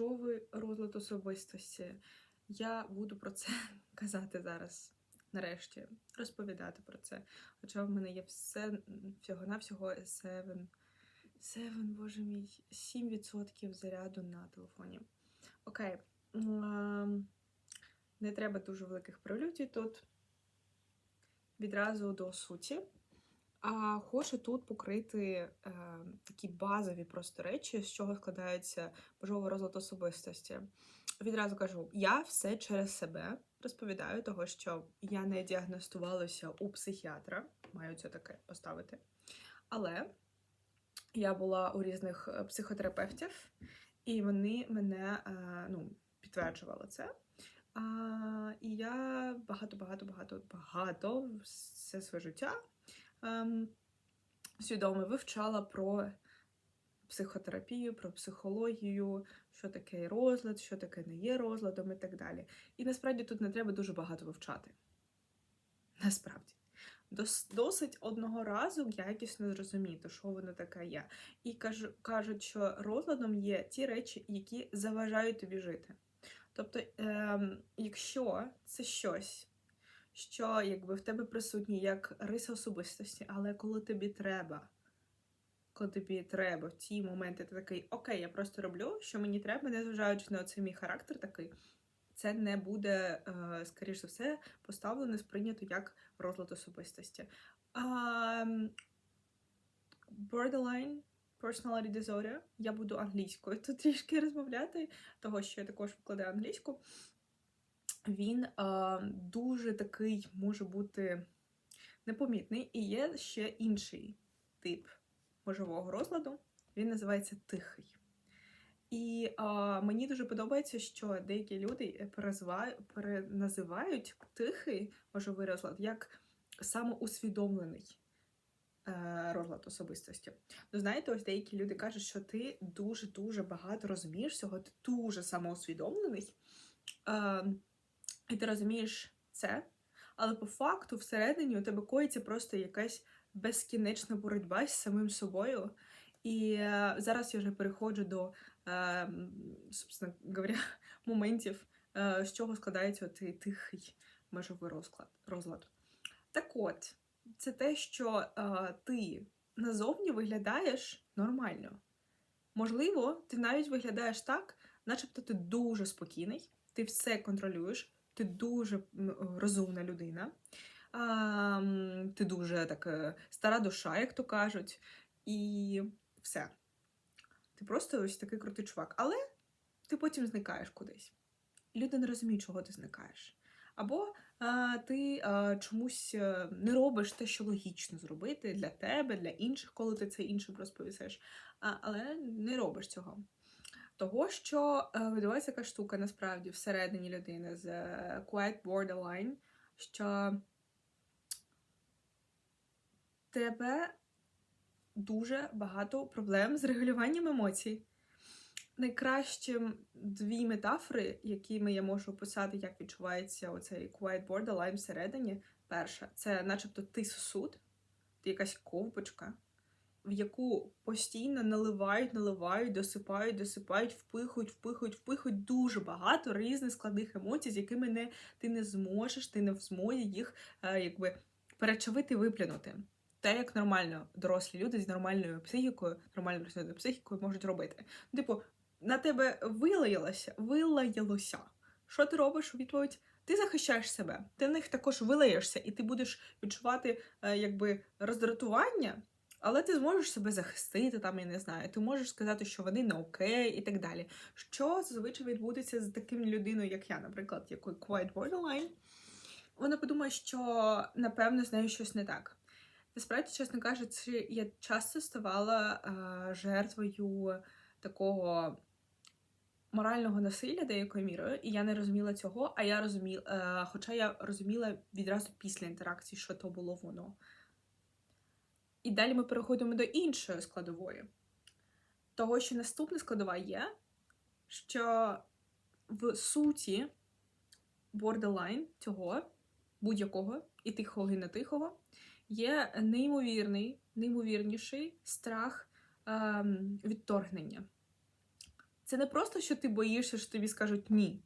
Бажовий розлад особистості. Я буду про це казати зараз, нарешті, розповідати про це. Хоча в мене є все всього-навсього 7, 7, боже мій, 7% заряду на телефоні. Окей. Не треба дуже великих прелюдій тут. Відразу до суті. А хочу тут покрити е, такі базові просто речі, з чого складається божовий розлад особистості. Відразу кажу, я все через себе розповідаю, того що я не діагностувалася у психіатра, маю це таке поставити. Але я була у різних е, психотерапевтів, і вони мене е, ну, підтверджували це. А, і я багато, багато, багато, багато все своє життя ем, свідомо вивчала про психотерапію, про психологію, що таке розлад, що таке не є розладом і так далі. І насправді тут не треба дуже багато вивчати. Насправді. Дос- Досить одного разу якісно зрозуміти, що воно таке є. І кажу- кажуть, що розладом є ті речі, які заважають тобі жити. Тобто, ем, якщо це щось, що якби в тебе присутні як риса особистості, але коли тобі треба, коли тобі треба в ті моменти, ти такий, окей, я просто роблю, що мені треба, незважаючи на цей мій характер такий, це не буде, е, скоріш за все, поставлено, сприйнято як розлад особистості. М, borderline personality disorder, я буду англійською тут трішки розмовляти, того що я також викладаю англійську він е, дуже такий може бути непомітний. І є ще інший тип мозгового розладу. Він називається тихий. І е, мені дуже подобається, що деякі люди переназивають тихий мозговий розлад як самоусвідомлений е, розлад особистості. Ну, знаєте, ось деякі люди кажуть, що ти дуже-дуже багато розумієш всього, ти дуже самоусвідомлений. Е, і ти розумієш це, але по факту всередині у тебе коїться просто якась безкінечна боротьба з самим собою. І е, зараз я вже переходжу до, е, собственно говоря, моментів, е, з чого складається цей тихий межовий розклад, розлад. Так от, це те, що е, ти назовні виглядаєш нормально. Можливо, ти навіть виглядаєш так, начебто ти дуже спокійний, ти все контролюєш, ти дуже розумна людина, ти дуже так стара душа, як то кажуть, і все. Ти просто ось такий крутий чувак. Але ти потім зникаєш кудись. Люди не розуміють, чого ти зникаєш. Або а, ти а, чомусь е, не робиш те, що логічно зробити для тебе, для інших, коли ти це іншим розповісиш, а, але не робиш цього. Того, що е, відбувається така штука насправді всередині людини з е, quiet borderline, що тебе дуже багато проблем з регулюванням емоцій. Найкращим дві метафори, якими я можу описати, як відчувається оцей quiet borderline всередині. Перша це начебто ти сосуд, ти якась ковбочка, в яку постійно наливають, наливають, досипають, досипають, впихують, впихують, впихують дуже багато різних складних емоцій, з якими не, ти не зможеш, ти не в змозі їх е, якби перечавити, виплюнути. Те, як нормально дорослі люди з нормальною психікою, нормальною розвиненою психікою можуть робити. Типу, на тебе вилаялося, вилаялося. Що ти робиш у відповідь? Ти захищаєш себе, ти в них також вилаєшся, і ти будеш відчувати е, якби роздратування, але ти зможеш себе захистити, там, я не знаю, ти можеш сказати, що вони не окей і так далі. Що зазвичай відбудеться з таким людиною, як я, наприклад, якою quiet borderline, вона подумає, що напевно з нею щось не так. Насправді, чесно кажучи, я часто ставала е, жертвою такого морального насилля деякою мірою, і я не розуміла цього, а я розуміла, е, хоча я розуміла відразу після інтеракції, що то було воно. І далі ми переходимо до іншої складової. Того, що наступна складова є, що в суті бордерлайн цього, будь-якого, і тихого, і не тихого, є неймовірний, неймовірніший страх ем, відторгнення. Це не просто, що ти боїшся, що тобі скажуть ні.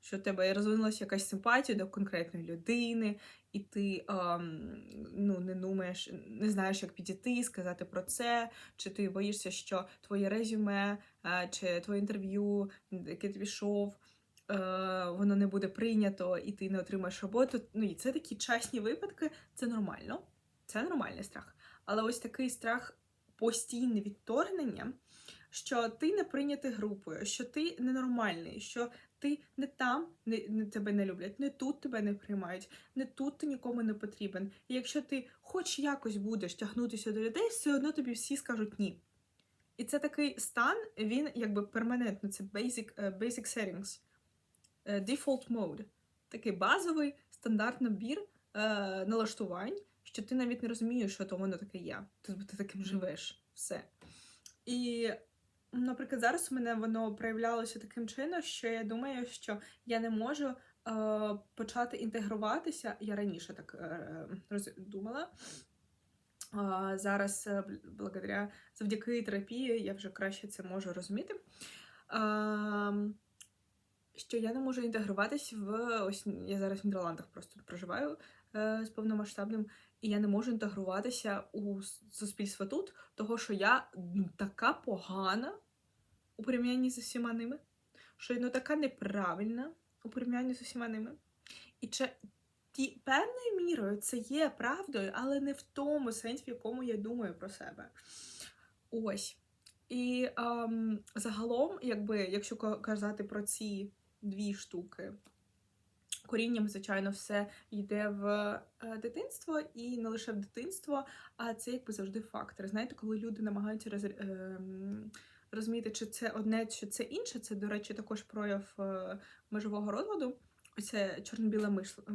Що в тебе розвинулася якась симпатія до конкретної людини, і ти ем, ну, не думаєш, не знаєш, як підійти, сказати про це, чи ти боїшся, що твоє резюме, е, чи твоє інтерв'ю, яке ти пішов, е, воно не буде прийнято, і ти не отримаєш роботу. Ну і це такі частні випадки, це нормально, це нормальний страх. Але ось такий страх постійне відторгнення, що ти не прийнятий групою, що ти ненормальний, що ти не там, не, не тебе не люблять, не тут тебе не приймають, не тут ти нікому не потрібен. І якщо ти хоч якось будеш тягнутися до людей, все одно тобі всі скажуть ні. І це такий стан, він якби перманентно, це basic, е, basic settings, е, default mode, такий базовий стандартний набір е, налаштувань, що ти навіть не розумієш, що то воно таке є. Тобто ти таким живеш. Все. І Наприклад, зараз у мене воно проявлялося таким чином, що я думаю, що я не можу е, почати інтегруватися. Я раніше так е, думала. Зараз, е, благодаря завдяки терапії, я вже краще це можу розуміти. Що я не можу інтегруватись в ось я зараз в Нідерландах просто проживаю з повномасштабним, і я не можу інтегруватися у суспільство тут, того що я м, така погана у порівнянні з усіма ними, що я ну, така неправильна у порівнянні з усіма ними. І чи ті певною мірою це є правдою, але не в тому сенсі, в якому я думаю про себе. Ось. І ем, загалом, якби, якщо ка- казати про ці дві штуки, корінням, звичайно, все йде в е, дитинство, і не лише в дитинство, а це якби завжди фактори. Знаєте, коли люди намагаються роз, ем, розуміти, чи це одне, чи це інше, це, до речі, також прояв е, межового розладу. Оце чорно-біле е,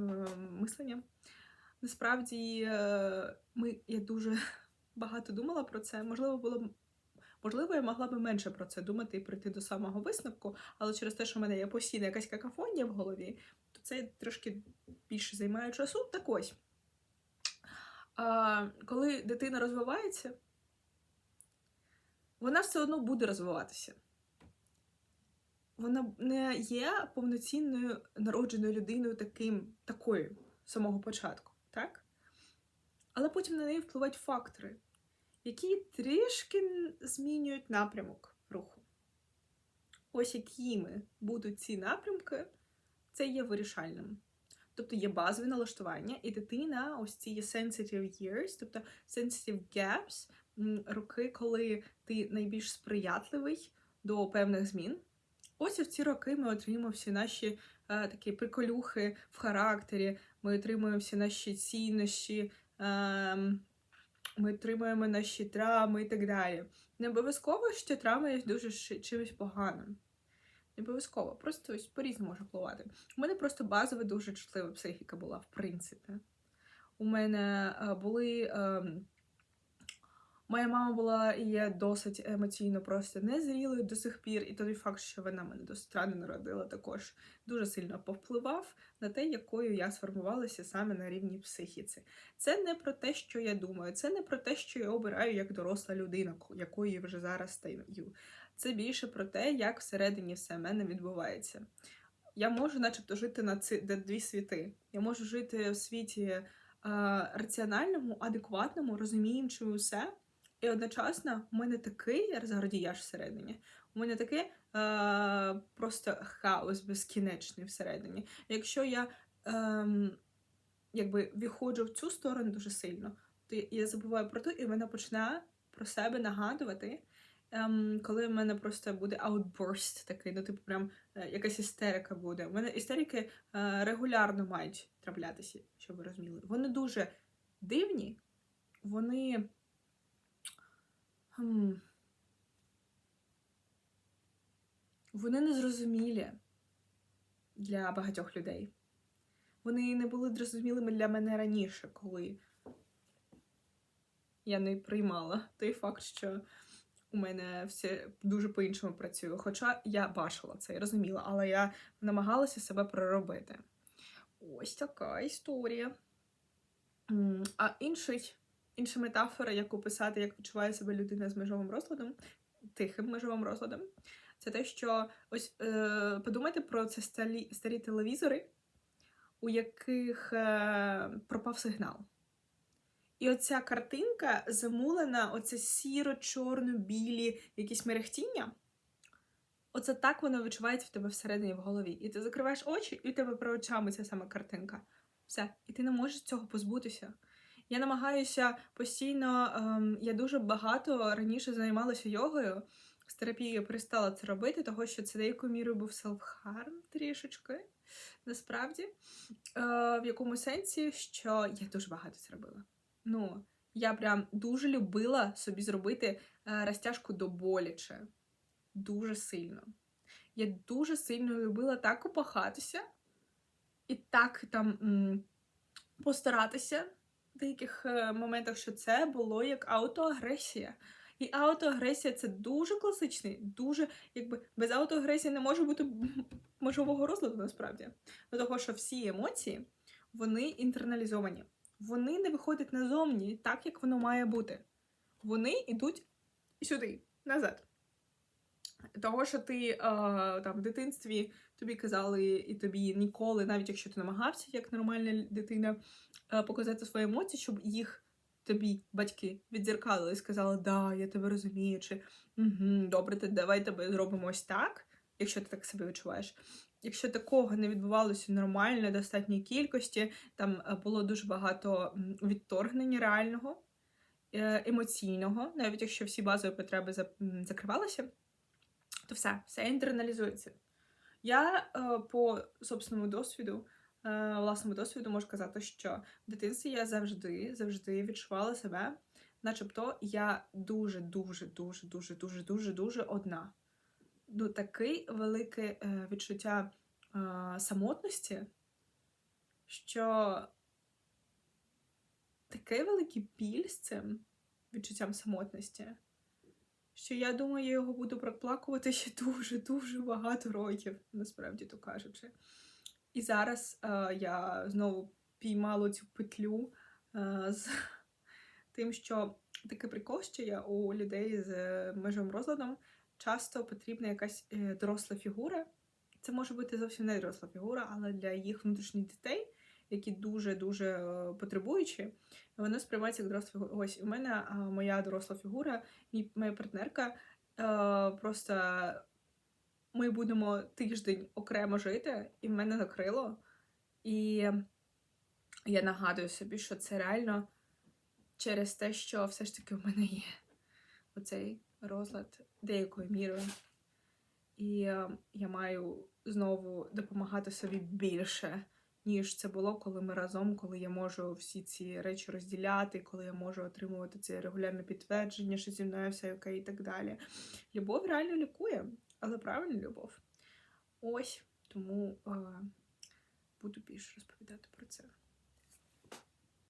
мислення. Насправді, е, ми, я дуже багато думала про це. Можливо, було б. Можливо, я могла би менше про це думати і прийти до самого висновку, але через те, що в мене є постійна якась какафонія в голові, це трошки більше займає часу. Так ось. Коли дитина розвивається, вона все одно буде розвиватися. Вона не є повноцінною народженою людиною таким, такою з самого початку, так? Але потім на неї впливають фактори, які трішки змінюють напрямок руху. Ось якими будуть ці напрямки, це є вирішальним. Тобто є базові налаштування, і дитина, ось ці sensitive years, тобто sensitive gaps, роки, коли ти найбільш сприятливий до певних змін. Ось в ці роки ми отримуємо всі наші е, такі приколюхи в характері, ми отримуємо всі наші цінності, ем, ми отримуємо наші травми і так далі. Не обов'язково, що травма є дуже чимось поганим. Не обов'язково, просто ось по-різному може впливати. У мене просто базова дуже чутлива психіка була, в принципі. У мене е, були. ем, Моя мама була і є досить емоційно просто незрілою до сих пір, і той факт, що вона мене досить рано народила, також дуже сильно повпливав на те, якою я сформувалася саме на рівні психіці. Це не про те, що я думаю, це не про те, що я обираю як доросла людина, ко- якою я вже зараз стаю. Це більше про те, як всередині все в мене відбувається. Я можу, начебто, жити на ці на дві світи. Я можу жити в світі е, раціональному, адекватному, розуміючи усе. І одночасно у мене такий розгардіяж всередині. У мене такий е, просто хаос безкінечний всередині. Якщо я ем, якби виходжу в цю сторону дуже сильно, то я- забуваю про те, і вона починає про себе нагадувати. Ем, коли в мене просто буде outburst такий, ну типу прям е, якась істерика буде. У мене істерики е, регулярно мають траплятися, щоб ви розуміли. Вони дуже дивні, вони. Хм, вони незрозумілі для багатьох людей. Вони не були зрозумілими для мене раніше, коли я не приймала той факт, що у мене все дуже по-іншому працює. Хоча я бачила це і розуміла, але я намагалася себе проробити. Ось така історія. А інший, інша метафора, як описати, як відчуває себе людина з межовим розладом, тихим межовим розладом, це те, що ось е, подумайте про це старі, старі телевізори, у яких е, пропав сигнал. І оця картинка замулена, оце сіро-чорно-білі якісь мерехтіння. Оце так воно відчувається в тебе всередині в голові. І ти закриваєш очі, і в тебе перед очами ця сама картинка. Все. І ти не можеш цього позбутися. Я намагаюся постійно, ем, я дуже багато раніше займалася йогою. З терапією перестала це робити, тому що це деякою мірою був селф-харм трішечки, насправді. Е, в якому сенсі, що я дуже багато це робила. Ну, я прям дуже любила собі зробити е, розтяжку до боляче. Дуже сильно. Я дуже сильно любила так опахатися і так там постаратися в деяких е, моментах, що це було як аутоагресія. І аутоагресія це дуже класичний, дуже якби без аутоагресії не може бути мозгового розладу насправді. До того, що всі емоції вони інтерналізовані. Вони не виходять назовні так, як воно має бути. Вони йдуть сюди, назад. Того, що ти е, там в дитинстві тобі казали, і тобі ніколи, навіть якщо ти намагався, як нормальна дитина, е, показати свої емоції, щоб їх тобі батьки відзеркалили і сказали, да, я тебе розумію, чи угу, добре, ти давай тебе зробимо ось так, якщо ти так себе відчуваєш. Якщо такого не відбувалося нормально, достатньої кількості, там е, було дуже багато відторгнення реального, е, емоційного, навіть якщо всі базові потреби закривалися, то все, все інтерналізується. Я е, по собственному досвіду, власному досвіду можу казати, що в дитинстві я завжди завжди відчувала себе, начебто я дуже, дуже, дуже, дуже, дуже, дуже, дуже одна ну, таке велике е, відчуття е, самотності, що такий великий біль з цим відчуттям самотності, що я думаю, я його буду проплакувати ще дуже-дуже багато років, насправді то кажучи. І зараз е, я знову піймала цю петлю е, з тим, що такий прикол, що я у людей з межовим розладом часто потрібна якась е, доросла фігура. Це може бути зовсім не доросла фігура, але для їх внутрішніх дітей, які дуже-дуже е, потребуючі, воно сприймається як доросла фігура. Ось у мене моя доросла фігура, моя партнерка. Е, просто ми будемо тиждень окремо жити, і в мене накрило. І я нагадую собі, що це реально через те, що все ж таки в мене є оцей розлад деякою мірою. І е, я маю знову допомагати собі більше, ніж це було, коли ми разом, коли я можу всі ці речі розділяти, коли я можу отримувати це регулярне підтвердження, що зі мною все окей і так далі. Любов реально лікує, але правильна любов. Ось тому е, буду більше розповідати про це.